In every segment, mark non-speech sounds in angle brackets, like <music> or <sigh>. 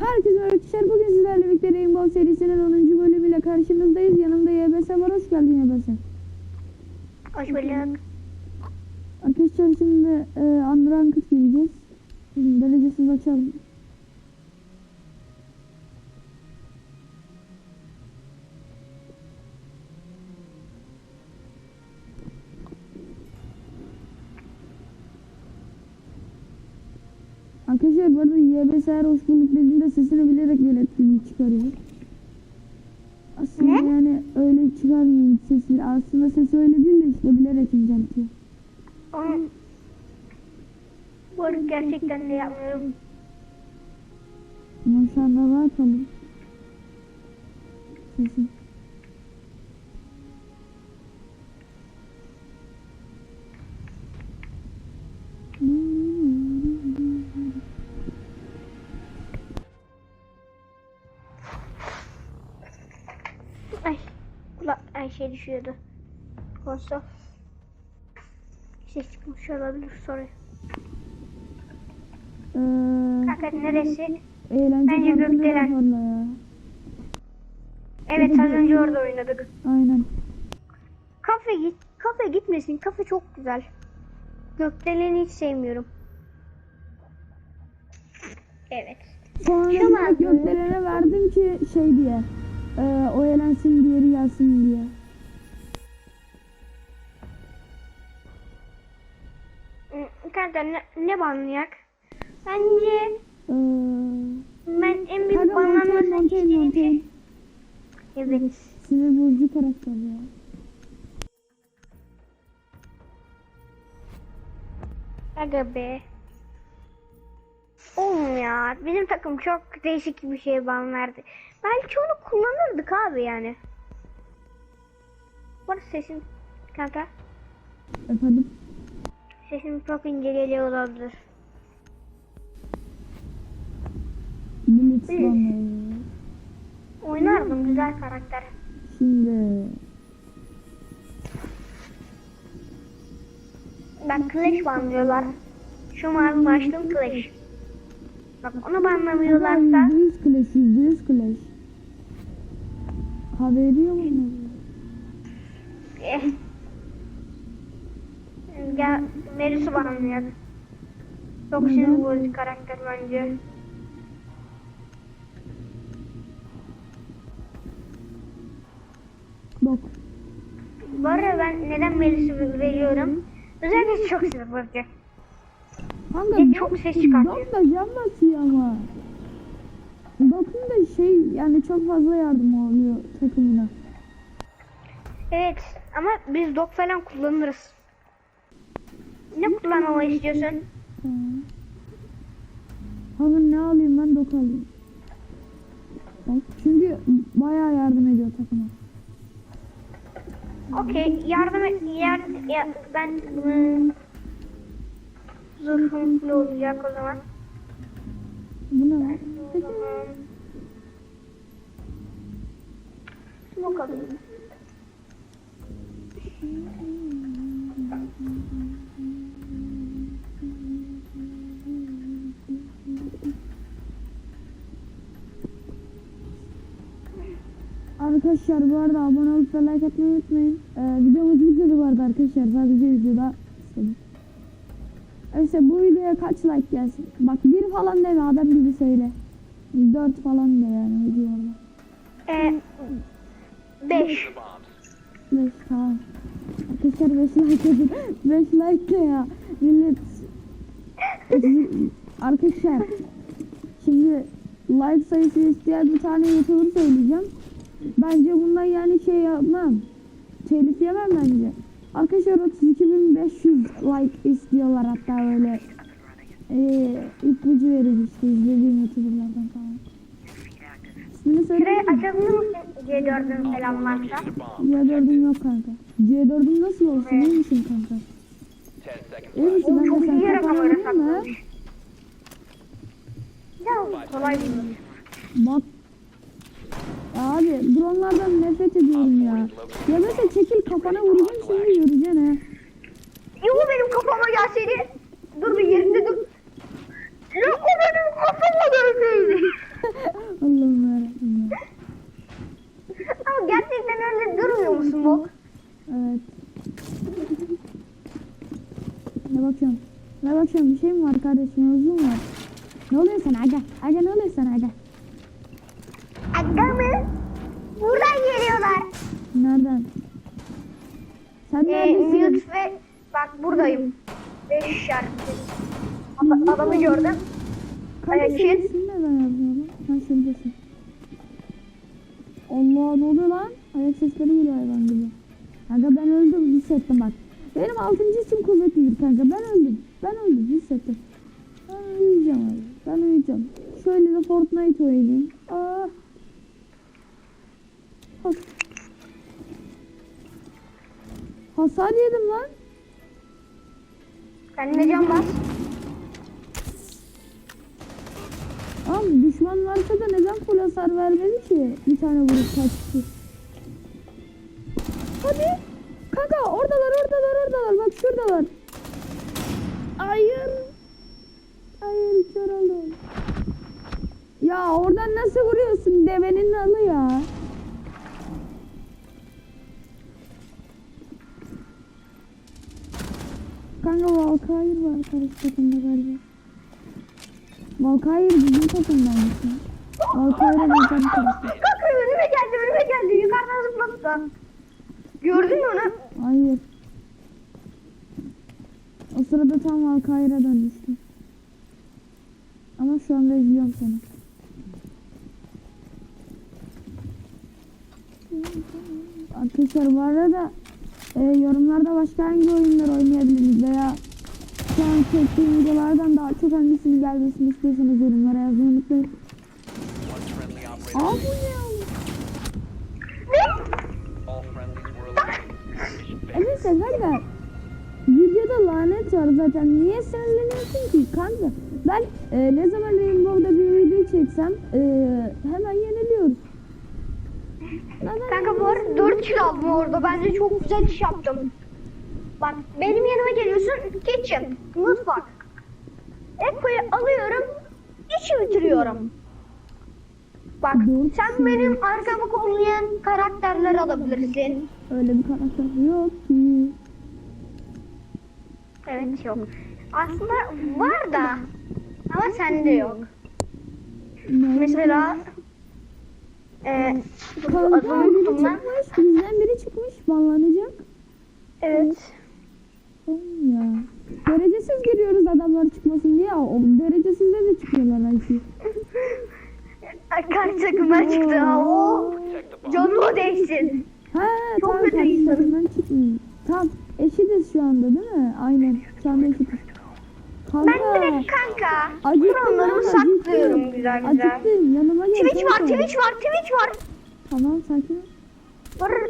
Herkese arkadaşlar bugün sizlerle birlikte Rainbow serisinin 10. bölümüyle karşınızdayız. Yanımda YBS var. Hoş geldin YBS. Hoş bulduk. Arkadaşlar şimdi e, Unranked gireceğiz. Derecesiz açalım. YBS her hoş bulduk dediğinde sesini bilerek etkinlik çıkarıyor. Aslında Ne? yani öyle çıkarmıyor hiç sesi. Aslında sesi öyle değil de işte bilerek inceltiyor. Onu bu arada gerçekten de yapmıyorum. Ama şu anda rahat olun. Sesim. Şey düşüyordu. Konsol. Ses çıkmış olabilir sonra. Ee, Kanka neresi? eğlence Bence gökdelen. Evet az önce orada oynadık. Aynen. Kafe git. Kafe gitmesin. Kafe çok güzel. Gökdeleni hiç sevmiyorum. Evet. Sonra gökdelene verdim ki şey diye. E, o eğlensin diğeri gelsin diye. Kanka ne, ne banlayak? Bence Ee, ben en büyük banlanmasını istediğim. Evet. Sinir bozucu karakter ya. Aga be. Oğlum ya bizim takım çok değişik bir şey ban verdi. Belki onu kullanırdık abi yani. Arada sesin kanka Efendim? Sesim çok ince geliyor olabilir. Banlayı. Oynardım güzel karakter. Şimdi Bak Clash banlıyorlar. Şu mavi açtım Clash. Bak onu banlamıyorlarsa %100 clash, %100 clash. Haberi yok mu? Ya Meris'i banlıyor. Çok sinir bozucu karakter bence. Bak. Bu arada ben neden Melis'i veriyorum? Özellikle çok sinir bozucu. Kanka çok ses çıkartıyor. Da can basıyor ama. Dokun da şey yani çok fazla yardım oluyor takımına. Evet ama biz dok falan kullanırız. Ne kullanmamı istiyorsun? Ha. Hanım ne alayım ben dok alayım. Bak, çünkü bayağı yardım ediyor takıma. Okey yardım et. Yar, ya, ben ıı, zırhım ne olacak o zaman? Bu ne lan? Zaman smoke alayım. Arkadaşlar bu arada abone olup da like atmayı unutmayın. Ee, videomuz bitmedi bu arada arkadaşlar. Sadece videoda istedim. İşte bu videoya kaç like gelsin? Bak bir falan deme adam gibi söyle. Dört falan de yani videoda. Ee, 5. Beş tamam. Arkadaşlar beş like edin. Beş like de ya. Millet. Arkadaşlar. Şimdi like sayısı isteyen bir tane youtuber söyleyeceğim. Bence bundan yani şey yapmam. Telif yemem bence. Arkadaşlar 32.500 like istiyorlar hatta böyle. Ee, ipucu verir işte izlediğim youtuberlardan falan. İsmini söyleyeyim mi? açabilir misin C4'ün falan varsa? C4'üm yok kanka. C4'üm nasıl olsun iyi misin kanka? İyi misin ben de sen mı? saklamış. Ya kolay değil. Bak. Abi dronlardan nefret ediyorum ya. Ya mesela çekil kafana vuracağım şimdi yürüyeceksin he. Yo benim kafama gelseydi. Dur bir yerinde dur. Yo o benim kafama gelseydi. <laughs> Allah'ım yarabbim ya. Ama gerçekten öyle durmuyor musun bu? Evet. Ne bakıyorum? Ne bakıyorum bir şey mi var kardeşim? Uzun var. Ne oluyor sana aga? Aga ne oluyor sana aga? Aga mı? Buradan geliyorlar. Nereden? Sen Ee, neredesin? mute ve bak buradayım. Beş işareti. Ad- Adamı gördüm. Ayak senin için. ismin neden yazmıyor lan? Ha şuradasin. Allah ne oluyor lan? Ayak sesleri geliyor hayvan gibi. Kanka ben öldüm hissettim bak. Benim altıncı isim kuvvetlidir kanka. Ben öldüm. Ben öldüm hissettim. Ben uyuyacağım abi. Ben uyuyacağım. Şöyle de Fortnite oynayayım. Aa. Has. Hasar yedim lan. Kendine can bas. Abi düşman varsa da neden full hasar vermedi ki? Bir tane vurup kaçtı. Hadi. Kanka oradalar oradalar oradalar. Bak şuradalar. Hayır. Hayır kör oldum. Ya oradan nasıl vuruyorsun? Devenin nalı ya. Kanka Valkyrie var karşı takımda galiba. Valkyrie bizim takımdaymış. Valkyrie bizden karşı. Kanka önüme geldi önüme geldi. Yukarıdan zıpladı da. Gördün mü onu? Hayır. O sırada tam Valkyrie'e dönmüştüm. Ama şu anda izliyorum seni. Arkadaşlar bu arada e, yorumlarda başka hangi oyunlar oynayabiliriz veya şu an çektiğim videolardan daha çok hangisini gelmesini istiyorsanız yorumlara yazmayı unutmayın. Aa bu ne? Evet kanka. Videoda lanet var zaten. Niye sinirleniyorsun ki kanka? Ben e, ne zaman Rainbow'da bir video çeksem e, hemen yeniliyoruz. Kanka bu arada 4 kill aldım orada. Bence çok güzel iş yaptım. Bak benim yanıma geliyorsun. Kitchen, mutfak. Eko'yu alıyorum. işi bitiriyorum. Bak sen benim arkamı kollayan karakterler alabilirsin. Öyle bir karakter yok ki. Evet yok. Aslında var da ama sende yok. Mesela e, Kanka adını unuttum ben. çıkmış. Bizden biri çıkmış. Banlanacak. Evet. Oğlum ya. Derecesiz giriyoruz adamlar çıkmasın diye. O derecesizde de çıkıyorlar belki. <laughs> Karşı takımdan çıktı. Oo. Canlı değsin. Ha Çok tamam kötü insan. Tamam eşitiz şu anda değil mi? Aynen şu anda eşitiz. Kanka. Ben direkt kanka. Acıktım saklıyorum güzel güzel. Acıktım yanıma gel. Twitch var. Twitch var, Twitch var. Tamam sakin ol.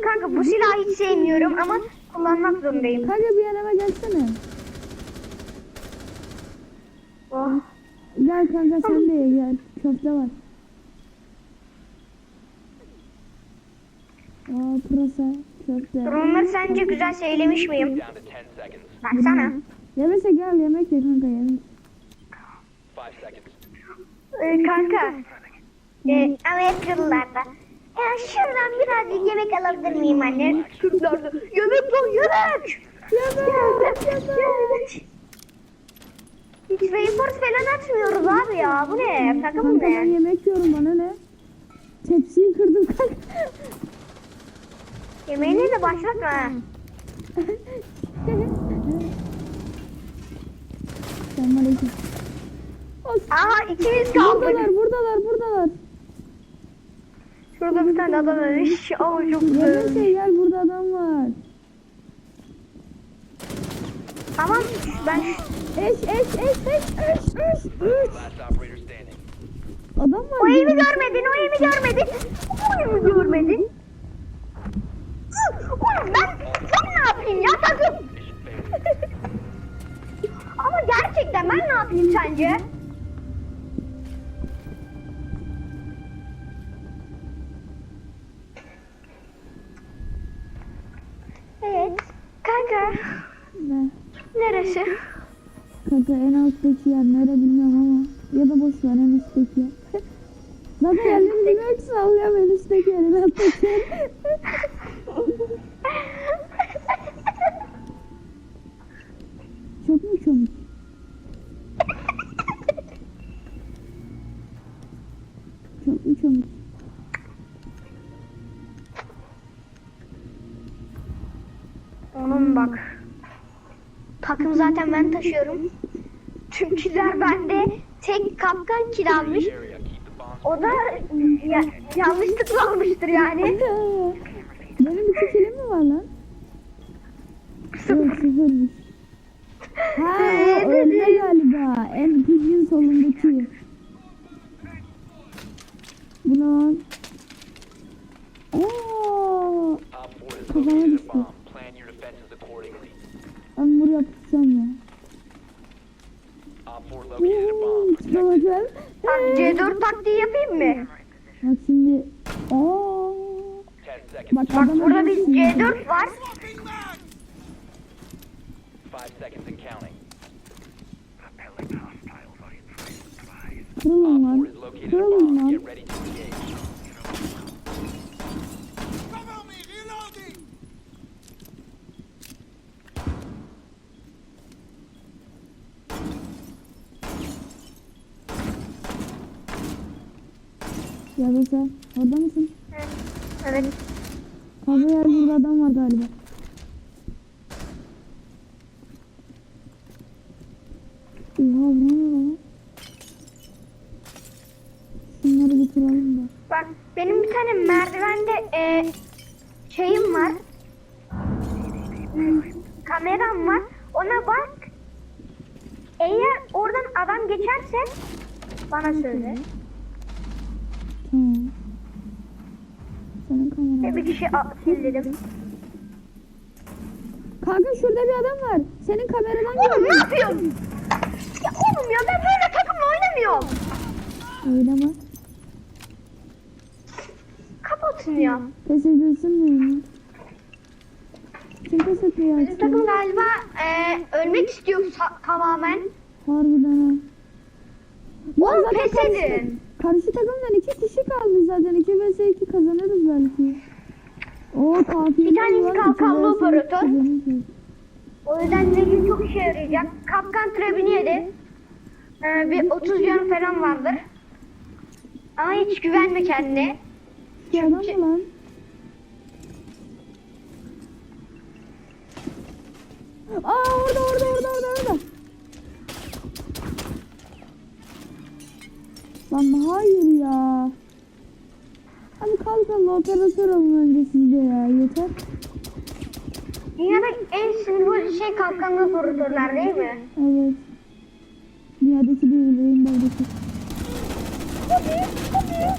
Kanka bu silahı hiç sevmiyorum ama kullanmak zorundayım. Kanka bir yanıma gelsene. Oh. Gel kanka sen de gel. Köfte var. Aa pırasa, köfte. Durumları sence güzel söylemiş miyim? Down to 10 seconds. Baksana. Yemese gel yemek ye kanka yemek. 5 seconds. Ee, kanka. Ee, Amerikalılarda. Ya şuradan birazcık yemek alabilir miyim anne? Türklerde. Yemek lan yemek. Yemek. Yemek. Hiç Wafers falan atmıyoruz abi ya. Bu ne? Kanka bu Kanka ben ne? yemek yiyorum bana ne? Tepsiyi kırdım kanka. Yemeğine de başlatma. <laughs> Selamünaleyküm. Aha ikimiz kaldık. Buradalar buradalar buradalar. Şurada bir tane adam ölmüş. Ama çok güzel. Yemese gel burada adam var. Tamam ben Eş eş eş eş eş eş eş. Adam var. o evi görmedin, o evi görmedin. O evi görmedin. Oğlum ben, ben ne yapayım ya takım? Gerçekten ben ne yapayım sence? Taşıyorum. Tüm killer bende. Tek kapkan kill almış. Area. Keep the bombs O da ya, yanlışlıkla almıştır yani. Benim iki kilim mi var lan? Yok sıfırmış. Ha o önde galiba. En pigeon solundaki. Bu ne lan? Oo, Op 4 has Kafama located düştü. a bomb. Plan your defenses accordingly. ben buraya tutacağım ya. Op 4 located a bomb. Protect it. Çıkamayacağım. Bak C4 taktiği yapayım mı? Bak şimdi. Oo. 10 seconds. Bak Bak adama burada bir diyorsun. C4 var. 5 seconds and counting. Kırılın Op 4 lan. has located a Kırılın bomb. lan. Get ready to engage. Cover me! Reloading! Ya sen orada mısın? Evet. Kahve yer burada adam var galiba. Oha ne lan? Şunları bir kıralım da. Bak benim bir tane merdivende e, şeyim var. Hmm, Kameram var. Ona bak. Eğer oradan adam geçerse bana söyle. Sildim. Kanka şurada bir adam var. Senin kameradan Oğlum ne gördüm. yapıyorsun? Ya oğlum ya ben böyle takımla oynamıyorum. Mi? Kapatın ya. Pes edilsin mi? Kim pes etmiyor Bizim takım galiba e, ölmek istiyor sa- tamamen. Harbiden ha. Oğlum zaten pes karşı, edin. karşı takımdan iki kişi kalmış zaten. 2 vs 2 kazanırız belki. Oo. Bir tanesi kalkanlı operatör. O yüzden de gün çok işe yarayacak. Kapkan trebini yedi. Ee, bir 30 can falan vardır. Ama hiç güvenme kendine. Lan? Aa orada orada orada orada orada. Lan hayır kalkalım operatör olun önce sizde ya yeter. Dünyada en sinir şey kapkanlı operatörler değil mi? Evet. Dünyadaki değil, Rainbow'daki. Hadi, hadi.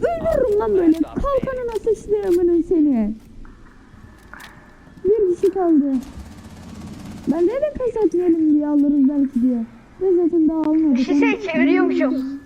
Öldürürüm lan böyle. Kalkanına sıçrayamının seni. Bir kişi kaldı. Ben de pes etmeyelim diye alırız belki diye. Ve zaten daha almadık. Bir şey çeviriyormuşum.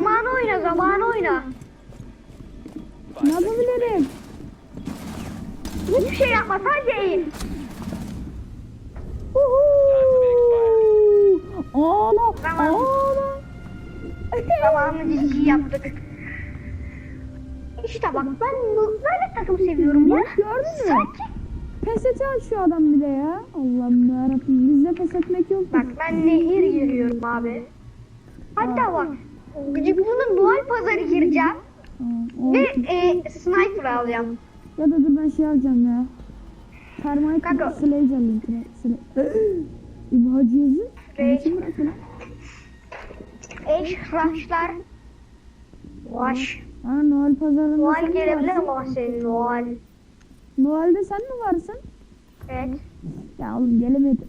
Zamanı oyna zamanı oyna. Ne yapabilirim? Hiçbir şey yapma sadece eğil. Ağla, Tamam. ağla. Zamanını ciddi yaptık. İşte bak ben böyle takım seviyorum ya. Gördün mü? Sanki Pes et şu adam bir de ya. Allah'ım yarabbim bizde pes etmek yok. Bak ben nehir giriyorum abi. Hatta bak gıcıklığının doğal pazarı gireceğim ve e, sniper alacağım. Ya da dur ben şey alacağım ya. Termite Kanka. sledge alayım. İmha cihazı. Sledge. Nasıl bırakalım? Eş rushlar. Rush. Ha Noel pazarında Noel gelebilir ama senin Noel. Noel'de sen mi varsın? Evet. Ya oğlum gelemedi.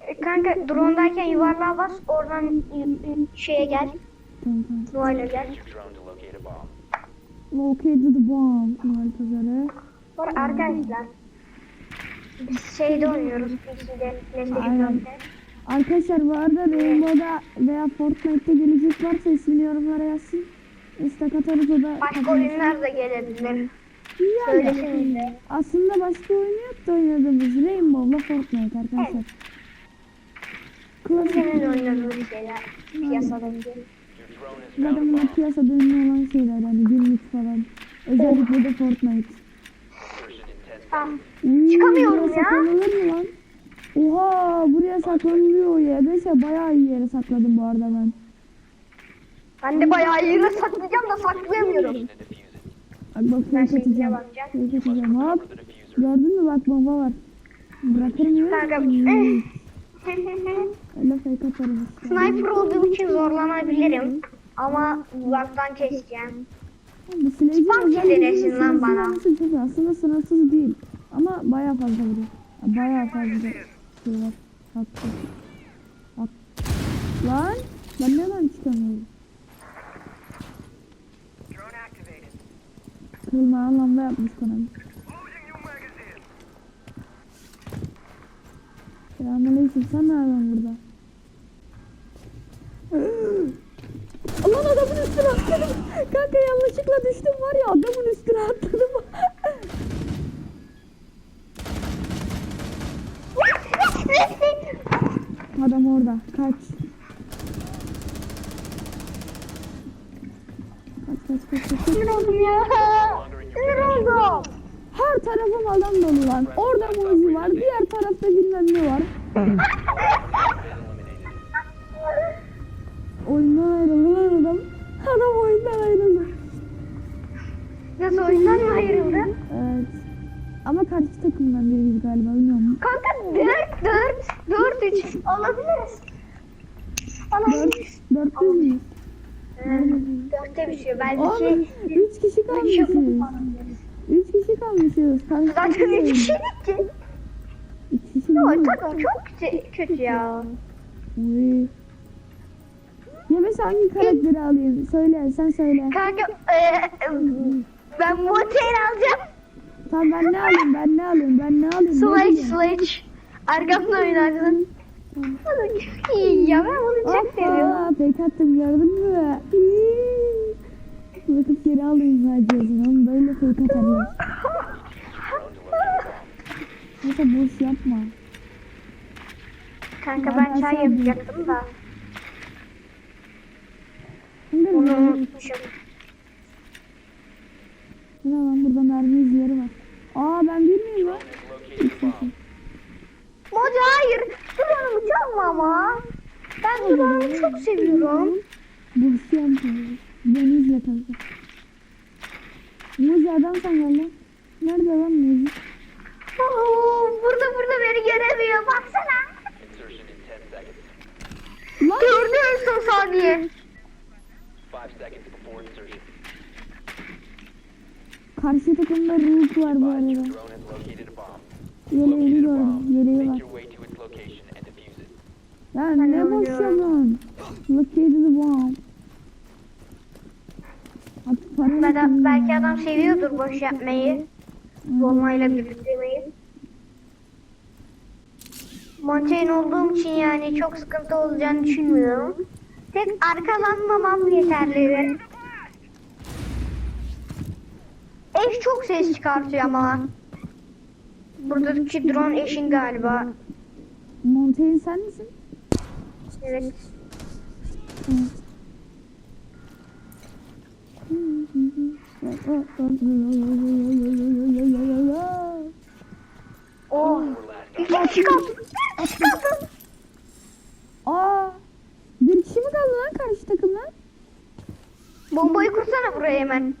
E, kanka drone'dayken yuvarlığa bas oradan şeye gel. Noel'e gel. Located the bomb. Harita göre. Arada arkadaşlar. Biz şeyde oynuyoruz. PC'de. Aynen. Arkadaşlar bu arada Rainbow'da veya Fortnite'te gelecek varsa ismini yorumlara yazsın. İstek atarız o da. Başka oyunlar da gelebilir. Yani, aslında başka oyun yok da oynadığımız Rainbow'la Fortnite arkadaşlar. Klasik. Senin oynadığın şeyler. Piyasadaki. Your drone has Zaten found a bunlar bomb. piyasada ünlü olan şeyler hani günlük falan. Özellikle de Fortnite. Insertion in 10 seconds. Uy, Çıkamıyorum ya. Saklanılır mı lan? Oha buraya saklanılıyor ya. Neyse bayağı iyi yere sakladım bu arada ben. Ben de bayağı yere saklayacağım da saklayamıyorum. Bak bak şeyine atacağım. Fake atacağım hop. Gördün mü bak bomba var. Bırakır mıyım? Kanka. Hmm, <laughs> Öyle fake atarım. Sniper olduğum için zorlanabilirim. Ama uzaktan keseceğim. Bu silahcı Spam denesin lan sınırsız bana. çok aslında sınırsız değil. Ama bayağı fazla vuruyor. Ya Bayağı fazla şey var. Hatta. Bak. Lan ben neden çıkamıyorum? Kırılma anlamda yapmış Konami. Selamünaleyküm sen ne yapıyorsun burada? <laughs> Lan adamın üstüne atladım. Kanka yanlışlıkla düştüm var ya adamın üstüne atladım. Adam orada. Kaç. Kaç kaç kaç kaç. Sinir oldum ya. Sinir oldum. Her tarafım adam dolu lan. Orada muzi var. Diğer tarafta bilmem ne var. <laughs> karşı takımdan biriyiz galiba bilmiyorum. Kanka 4 4 4 3 alabiliriz. Alabiliriz. Dört, dörtlüyüz müyüz? Dörtte bir şey. Belki Oğlum, üç kişi kalmışız. Üç kişi kalmışız. Karşı Zaten takım 3 değil. kişilik ki. Üç kişi Yo, takım çok kötü, kötü ya. Uy. Ya mesela hangi karakteri alayım? Söyle sen söyle. Kanka e, ben motel alacağım. Tamam ben ne alayım ben ne alayım ben ne alayım? Bileyim? sledge. Arkamda oynarsın. İyi ya ben bunu çok seviyorum. Hoppa pek attım gördün mü? Bakıp geri alayım ben diyorsun oğlum böyle fake atarlar. Neyse boş yapma. Kanka ben çay yapacaktım da. Kanka Onu unutmuşum. ne lan burada mermi izleri var. Aa ben bilmiyorum lan. Located a bomb. Moca hayır. Drone'umu çalma ama. Ben drone'umu çok seviyorum. Boş yapma. Beni izle kanka. Muzi adam sen lan. Nerede lan Muzi? Oo, burada burada beni göremiyor. Baksana. Insertion in 10 seconds. Lan Gördü en son saniye. 5 seconds before insertion. karşı takımda Rook var bu arada. Yeleğini gördüm. Yeleği var. Ya ne boş oynuyorum. Yapıyorsun? Located the yok. belki adam seviyordur boş yapmayı. Dolmayla birliktemeyi. Montaigne olduğum için yani çok sıkıntı olacağını düşünmüyorum. Tek arkalanmamam yeterli. Eş çok ses çıkartıyor ama. Buradaki drone eşin galiba. Montaigne sen misin? Evet. Oh. İki kişi kaldı. İki kişi kaldı. Aa, bir kişi mi kaldı lan karşı takımdan? Bombayı kursana buraya hemen.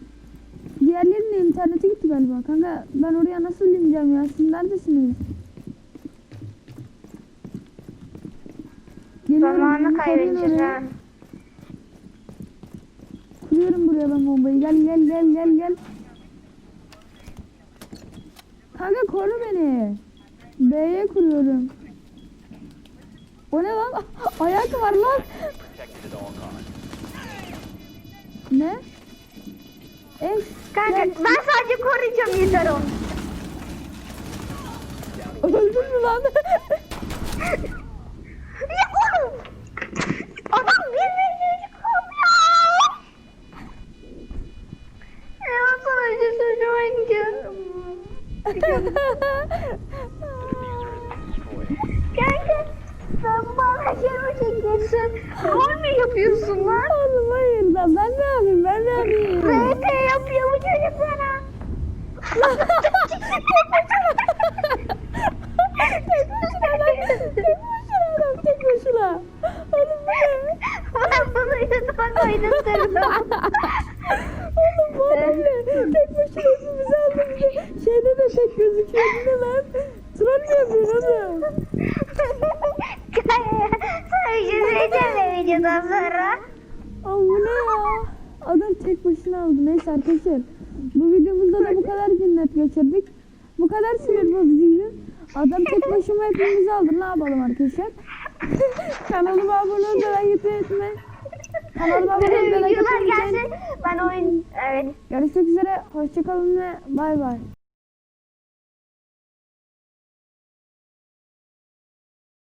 Diğerlerinin internete gitti galiba. Kanka ben oraya nasıl ineceğim ya? Siz neredesiniz? Geliyorum, Zamanı koruyun Kuruyorum buraya ben bombayı. Gel gel gel gel gel. Kanka koru beni. B'ye kuruyorum. O ne lan? <laughs> Ayak var lan. Ne? Eş. Kanka ben sadece koruyacağım yeter o. Öldün mü lan? <laughs> Kanka sen bana mi çekiyorsun? Rol mü yapıyorsun lan? Oğlum hayır lan ben ne yapayım ben ne yapayım? RP yapıyor bu çocuk sana. tek başına lan. Tek başına adam tek başına. Oğlum bu ne? Ben bunu YouTube'a koydum <laughs> sana. Oğlum bu adam ne? Tek başına hepimizi aldı bizi. Şeyde de tek gözüküyor bu ne lan? Troll mü yapıyorsun oğlum? Şey söyleyeceğim mi videodan sonra? Aa bu ne ya? Adam tek başına aldı. Neyse arkadaşlar. Bu videomuzda da bu kadar cinnet geçirdik. Bu kadar sinir bozucuydu. Adam tek başıma hepimizi aldı. Ne yapalım arkadaşlar? <laughs> Kanalıma abone olmayı like Kanalıma abone olmayı Videolar gelsin. Ben oyun... Evet. Görüşmek üzere. Hoşçakalın ve bay bay.